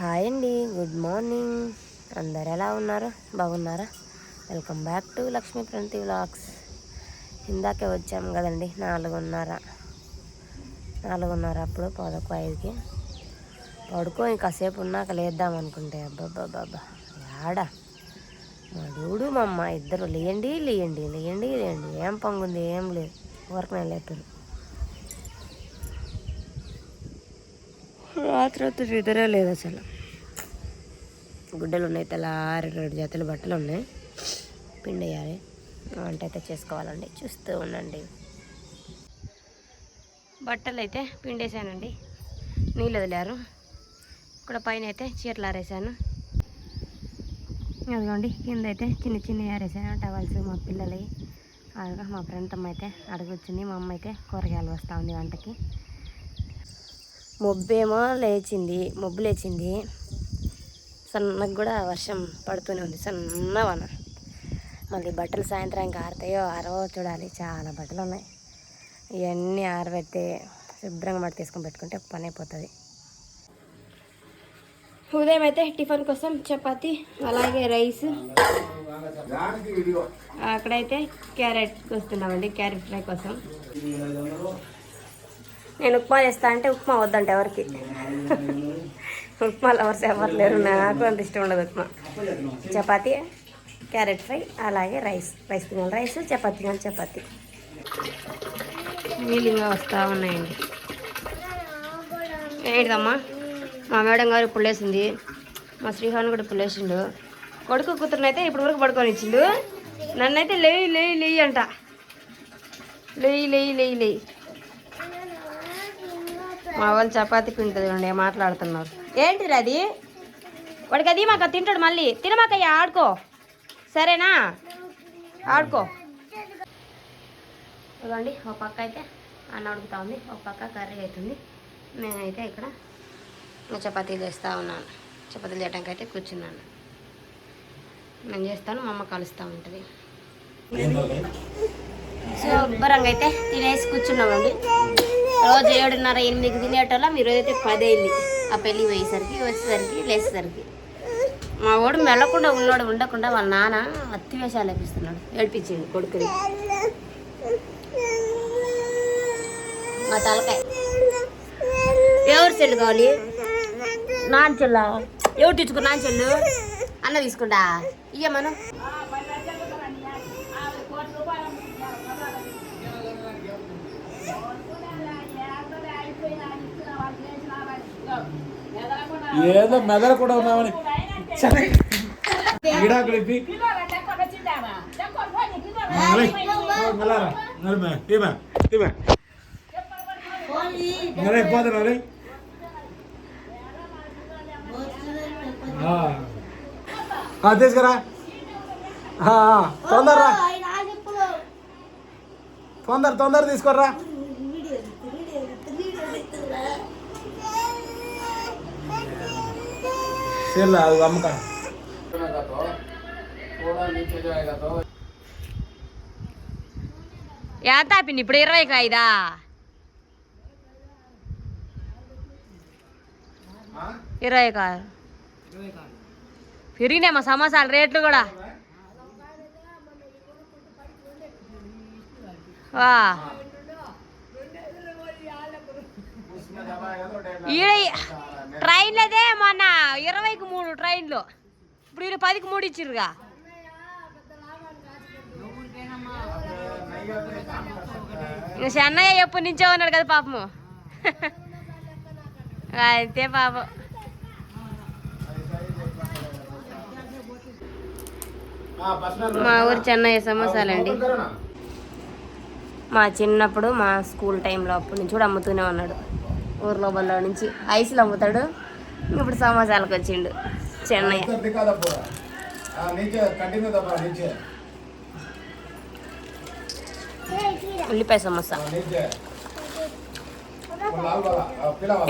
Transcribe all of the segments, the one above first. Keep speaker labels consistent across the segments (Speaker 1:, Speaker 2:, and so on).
Speaker 1: Hi అండి good morning. అందరు ఎలా ఉన్నారు? బాగున్నారా? Welcome back to Lakshmi Pranthi vlogs. ఇందాకే వచ్చాం కదండి నాలుగున్నర. నాలుగున్నర అప్పుడు పదకొ ఐదుకి. పడుకొని కాసేపు ఉన్నాక లేద్దాం అనుకుంటే అబ్బాబ్బాబ్బా యాడా? మా డూడు మా అమ్మ ఇద్దరు లేయండి లేయండి లేయండి లేయండి ఏం పంగుంది ఏం లేదు. ఎవరికి నేను లేపారు ఆ తర్వాత నిద్రే లేదు అసలు. గుడ్డలు ఉన్నాయి తెల్లారి రెండు జతలు బట్టలు ఉన్నాయి పిండి వేయాలి వంట అయితే చేసుకోవాలండి. చూస్తూ ఉండండి. బట్టలు అయితే పిండేసానండి నీళ్ళు వదిలారు. ఇక్కడ పైన అయితే చీరలు ఆరేసాను అదిగోండి కింద అయితే చిన్న చిన్న ఆరేసాను టవల్స్ మా పిల్లలవి. అలాగా మా ఫ్రెండ్ అమ్మ అయితే అడగొచ్చింది. మా అమ్మ అయితే కూరగాయలు వస్తూ ఉంది వంటకి. మబ్బేమో లేచింది మబ్బు లేచింది. సన్నగా కూడా వర్షం పడుతూనే ఉంది. సన్న వాన. మళ్ళీ బట్టలు సాయంత్రానికి ఆరుతాయో ఆరవో చూడాలి. చాలా బట్టలు ఉన్నాయి. ఇవన్నీ ఆరబెడితే శుభ్రంగా మట్టి తీసుకొని పెట్టుకుంటే పని అయిపోతుంది. ఉదయం అయితే టిఫిన్ కోసం చపాతి అలాగే రైస్. అక్కడైతే క్యారెట్ వస్తున్నామండి క్యారెట్ ఫ్రై కోసం. నేను ఉప్మా చేస్తా అంటే ఉప్మా వద్దంట ఎవరికి? ఉప్మా లవర్స్ ఎవరు లేరు నాకు అంత ఇష్టం ఉండదు ఉప్మా. చపాతి క్యారెట్ ఫ్రై అలాగే రైస్. రైస్ తినాలి. రైస్ చపాతి తినాలి చపాతి. నీళ్ళుగా వస్తూ ఉన్నాయండి. ఏంటిదమ్మా? మా మేడం గారు ఇప్పుడు లేచింది మా శ్రీహాన్ కూడా ఇప్పుడు లేచిండు కొడుకు కూతురునైతే ఇప్పుడు వరకు పడుకొని ఇచ్చిండు. నన్నైతే లేయి లేయి లేయి అంట. లేయి లేయి లేయి లేయి. మా వాళ్ళు చపాతి పిండుతుంది ఉండే మాట్లాడుతున్నారు. ఏంటిది అది? వాడికి అది మాకు తింటాడు మళ్ళీ. తినమాకయ్యా ఆడుకో. సరేనా? ఆడుకో. ఇదిగోండి ఒక పక్క అయితే అన్న ఉడుకుతా ఉంది ఒక పక్క కర్రీ అవుతుంది నేనైతే ఇక్కడ ఇంకా చపాతీలు చేస్తూ ఉన్నాను. చపాతీలు చేయడానికి అయితే కూర్చున్నాను. నేను చేస్తాను మా అమ్మ కలుస్తూ ఉంటుంది. శుభ్రంగా అయితే తినేసి కూర్చున్నామండి. రోజు ఏడున్నర ఎనిమిదికి తినేటోళ్ళం ఈరోజు అయితే పది అయింది ఆ పెళ్ళి పోయేసరికి వచ్చేసరికి లేచేసరికి మా వాడు మెల్లకుండా ఉన్నాడు ఉండకుండా వాళ్ళ నాన్న అత్తి వేషాలు వేపిస్తున్నాడు. ఏడిపించింది కొడుకుని. మా తలకాయ. ఎవరు చెల్లు కావాలి? నాన్న చెల్లా? ఎవరు తెచ్చుకో నాన్న చెల్లు. అన్న తీసుకుంటా. ఇయ్య మనం
Speaker 2: ఏదో మెదడు కూడా ఉన్నామని. గిడాకులు ఇప్పి పోతున్నా రే తీసుకురా. తొందరరా. తొందర తొందర తీసుకోర్రా. సరేలే అది అమ్మకం
Speaker 1: ఎంత ఆపింది? ఇప్పుడు ఇరవైకి ఐదా? ఇరవై కాదు పెరిగినాయి మా సమోసాల రేట్లు కూడా. వా ఈడ ట్రైన్లు అదే మొన్న ఇరవైకి మూడు ట్రైన్లు. ఇప్పుడు ఈడ పదికి మూడు ఇచ్చిర్రుగా. ఇంకా చెన్నయ్య ఎప్పటి నుంచో ఉన్నాడు కదా పాపము. అయితే పాపం. మా ఊరు చెన్నయ్య సమోసాలండి. మా చిన్నప్పుడు మా స్కూల్ టైంలో అప్పటి నుంచి కూడా అమ్ముతూనే ఉన్నాడు. ఊర్లో బల్లో నుంచి ఐస్లు అమ్ముతాడు ఇప్పుడు సమాజాలకు వచ్చిండు
Speaker 2: చెన్నై
Speaker 1: ఉల్లిపాయ సమోసా.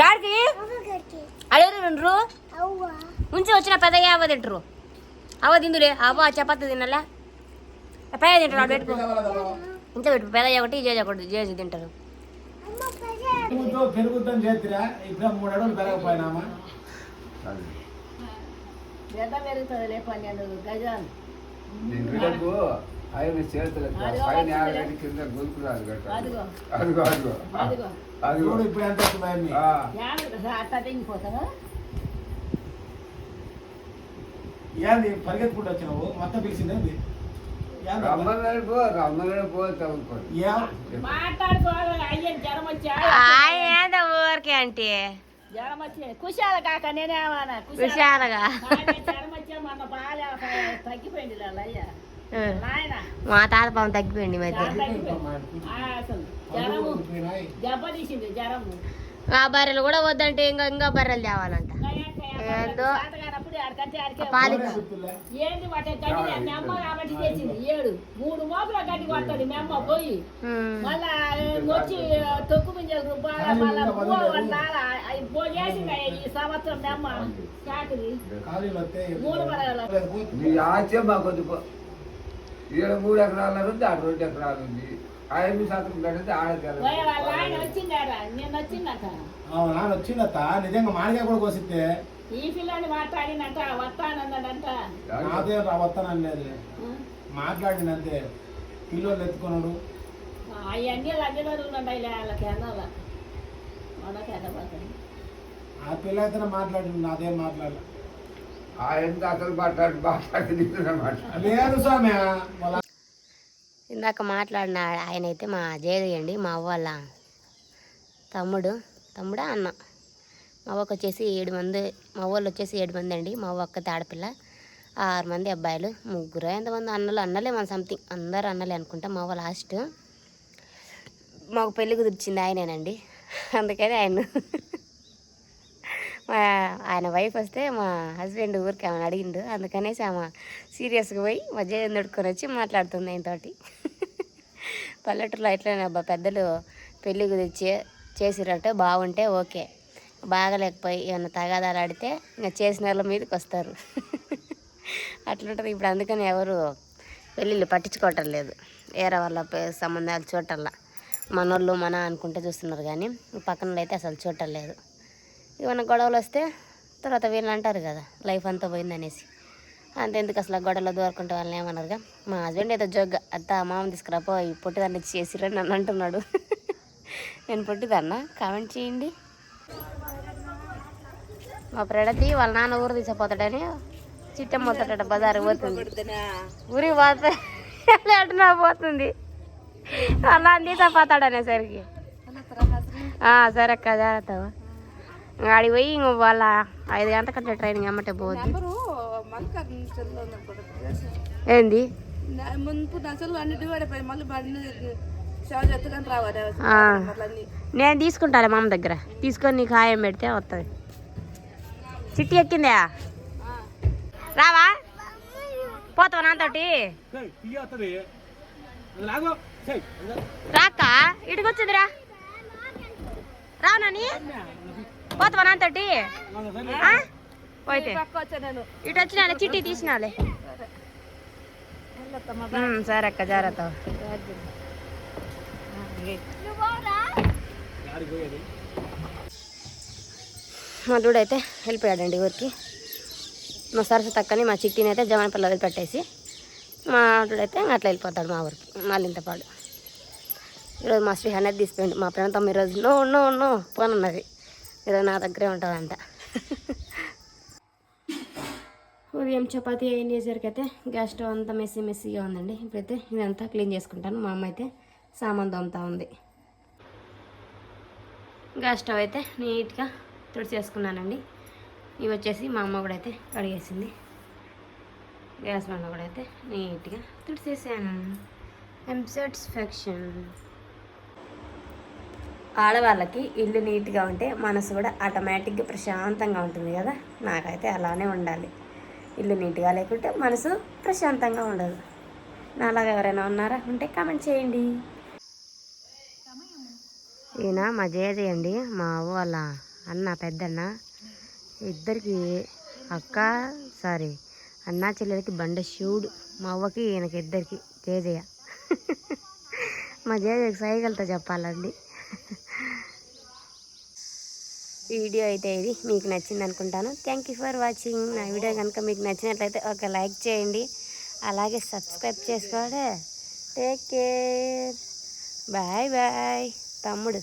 Speaker 1: గాడికి అడగరు వచ్చిన పెద్దగా అవ్వ తింటారు. అవ్వ తిందులే అవ్వ చపాతి తినలే. పెద్ద తింటారు అడ్డు పెట్టుకో. ఉంచబెట్టు ఒకటి జేజ ఒకటి జేజ తింటారు.
Speaker 2: నువ్వు పెరుగుద్దని చేతిరా? ఇప్పుడు మూడు అడుగులు పెరగపోయినామా
Speaker 3: పన్నెండు గజాలు.
Speaker 4: ఆయన చేతులకు పైన కింద
Speaker 3: అదిగో.
Speaker 4: అదిగో అదిగో.
Speaker 3: అదిగో.
Speaker 5: ఇప్పుడు ఎంత
Speaker 3: తెగిపోతావా
Speaker 5: ఏంది పరిగెత్తుకుంటూ వచ్చినావు? మొత్తం పిలిచింది ఏంది
Speaker 1: ఊరికే అంటే.
Speaker 3: కుశాల కాక నేనేమన్నా? తగ్గిపోయింది
Speaker 1: మా తాత పాపం తగ్గిపోయింది మధ్య.
Speaker 3: ఆ
Speaker 1: బర్రెలు కూడా వద్దంటే ఇంకా ఇంకా బర్రెలు తేవాలంట. ఏందో. పాలి
Speaker 3: ఏంది వాటి గడ్డి మీ అమ్మ కాబట్టి చేసింది. ఏడు. మూడు మోపుల గడ్డి కొడుతుంది మీ అమ్మ పోయి. మళ్ళా వచ్చి తొక్కు మింజలు రూపాయల మళ్ళా పో చేసింది ఈ సంవత్సరం చాకరి మూడు పడగల
Speaker 4: ఈడ మూడు ఎకరాలు ఉంది ఆడ రెండు ఎకరాలు ఉంది. ఐదు శాతం కడితే ఆడ
Speaker 3: పోయే వాళ్ళ ఆయన వచ్చిందారా? నేను వచ్చిందట.
Speaker 5: నాన్న వచ్చిందత్త నిజంగా మామిడికాయ కూడా కోసిస్తే
Speaker 3: ఈ పిల్లని మాట్లాడినట వస్తానన్నాడంట.
Speaker 5: నాదే రావస్తాననేది మాట్లాడినంతే పిల్లలు ఎత్తుకున్నాడు.
Speaker 3: అవన్నీ ఉన్నాయి వాళ్ళకి ఎదపోతుంది
Speaker 5: ఆ పిల్ల మాట్లాడి నాదేం మాట్లాడలే.
Speaker 4: ఆయన అసలు మాట్లాడి మాట్లాడి నిన్నమాట
Speaker 5: లేదు స్వామి వాళ్ళ
Speaker 1: ఇందాక మాట్లాడిన ఆయన అయితే మా జయదేయండి మా అవ్వ వాళ్ళ తమ్ముడు తమ్ముడా అన్న. మా అవ్వకు వచ్చేసి ఏడు మంది మా వాళ్ళు వచ్చేసి ఏడు మంది అండి. మా అవ్వ తాడపిల్ల ఆరు మంది అబ్బాయిలు ముగ్గురు. ఎంతమంది అన్నలు? అన్నలే మన సంథింగ్ అందరు అన్నలే అనుకుంటా. మా అవ్వ లాస్ట్ మాకు పెళ్ళి కుదిర్చింది ఆయనేనండి. అందుకని ఆయన మా ఆయన వైఫ్ వస్తే మా హస్బెండ్ ఊరికి ఆమెను అడిగిండు. అందుకనేసి ఆమె సీరియస్గా పోయి మధ్య దొడుకొని వచ్చి మాట్లాడుతుంది ఆయనతోటి. పల్లెటూరులో ఎట్లనే అబ్బా పెద్దలు పెళ్ళి కుదిర్చి చేసిరంటే బాగుంటే ఓకే. బాగలేకపోయి ఏమైనా తగాదాలు ఆడితే ఇంకా చేసిన వాళ్ళ మీదకి వస్తారు. అట్లుంటుంది. ఇప్పుడు అందుకని ఎవరు పెళ్ళిళ్ళు పట్టించుకోవటం లేదు. వేరే వాళ్ళ పే- సంబంధాలు చూడటంలా. మనోళ్ళు మన అనుకుంటే చూస్తున్నారు కానీ పక్కన వాళ్ళు అయితే అసలు చూడటం లేదు. ఏమైనా గొడవలు వస్తే తర్వాత వీళ్ళు అంటారు కదా లైఫ్ అంతా పోయిందనేసి. అంతెందుకు అసలు గొడవలు గొడవలో దూరకుంటే వాళ్ళని ఏమన్నారుగా మా హస్బెండ్ ఏదో జోగ్గా అత్త మామ తీసుకురాపో ఈ పొట్టిదాన్ని చేసిరని నన్ను అంటున్నాడు. నేను పొట్టిదాన్న? కామెంట్ చేయండి. మా ప్రణతి వాళ్ళ నాన్న ఊరు తీసుకుపోతాడని చిట్టం పోతాడట బజారు పోతుంది. ఊరికి పోతే ఎట్లా పోతుంది. అలా తీసుకుపోతాడు అనేసరికి ఆ, సరే అక్క జాగ్రత్త. ఆడికి పోయి ఇంక వాళ్ళ ఐదు గంటల ట్రైనింగ్ అమ్మటే పోవద్దు ఏంది?
Speaker 2: ముందు
Speaker 1: నేను తీసుకుంటాను మా అమ్మ దగ్గర. తీసుకొని నీకు హాయం పెడితే వస్తుంది చిట్టి ఎక్కిందా? రావా? పోతావా నాతోటి? రాక్క ఇటుకు వచ్చిందిరా రా నాని పోతావా నాతోటి? ఆ? పోయితే.
Speaker 2: వచ్చా నేను
Speaker 1: ఇటు వచ్చినాలే చిట్టి తీసినాలే సరే అక్క జాగ్రత్త మా అయితే వెళ్ళిపోయాడండి ఊరికి. మా సరస్వతి అక్కని మా చిట్టిని అయితే జమనపల్లి వదిలిపెట్టేసి మా డూడైతే అట్లా వెళ్ళిపోతాడు మా ఊరికి మళ్ళీంతపాడు ఈరోజు మా శ్రీ అనేది తీసుకుపోయింది మా ప్రాంతం ఈరోజు నో నో నో పోనున్నది ఈరోజు నా దగ్గరే ఉంటుందంట ఉదయం చపాతీ అయిన చేసేసరికైతే గ్యాస్ స్టవ్ అంతా మెస్సీ మెస్సీగా ఉందండి. ఇప్పుడైతే ఇదంతా క్లీన్ చేసుకుంటాను. మా అమ్మ అయితే సామాన్ తోముతా ఉంది. గ్యాస్ స్టవ్ అయితే నీట్గా తుడిచేసుకున్నానండి ఇవి వచ్చేసి మా అమ్మ కూడా అయితే కడిగేసింది. గ్యాస్ బండ కూడా అయితే నీట్గా తుడిచేసాను. ఐమ్ సాటిస్ఫాక్షన్ ఆడవాళ్ళకి ఇల్లు నీట్గా ఉంటే మనసు కూడా ఆటోమేటిక్గా ప్రశాంతంగా ఉంటుంది కదా. నాకైతే అలానే ఉండాలి. ఇల్లు నీట్గా లేకుంటే మనసు ప్రశాంతంగా ఉండదు. నాలాగా ఎవరైనా ఉన్నారా ఉంటే కామెంట్ చేయండి. ఈయన మా జయజయ అండి మా అవ్వ వాళ్ళ అన్న పెద్దన్న ఇద్దరికి అక్క సారీ అన్న చెల్లెలకి బండ శివుడు మా అవ్వకి ఈయనకి ఇద్దరికి జేజయ్య. మా జేజయ్యకి సైగలతో చెప్పాలండి. వీడియో అయితే ఇది. మీకు నచ్చింది అనుకుంటాను. థ్యాంక్ యూ ఫర్ వాచింగ్ నా వీడియో కనుక మీకు నచ్చినట్లయితే ఒక లైక్ చేయండి. అలాగే సబ్స్క్రైబ్ చేసుకోండి టేక్ కేర్ బాయ్ బాయ్ తమ్ముడు.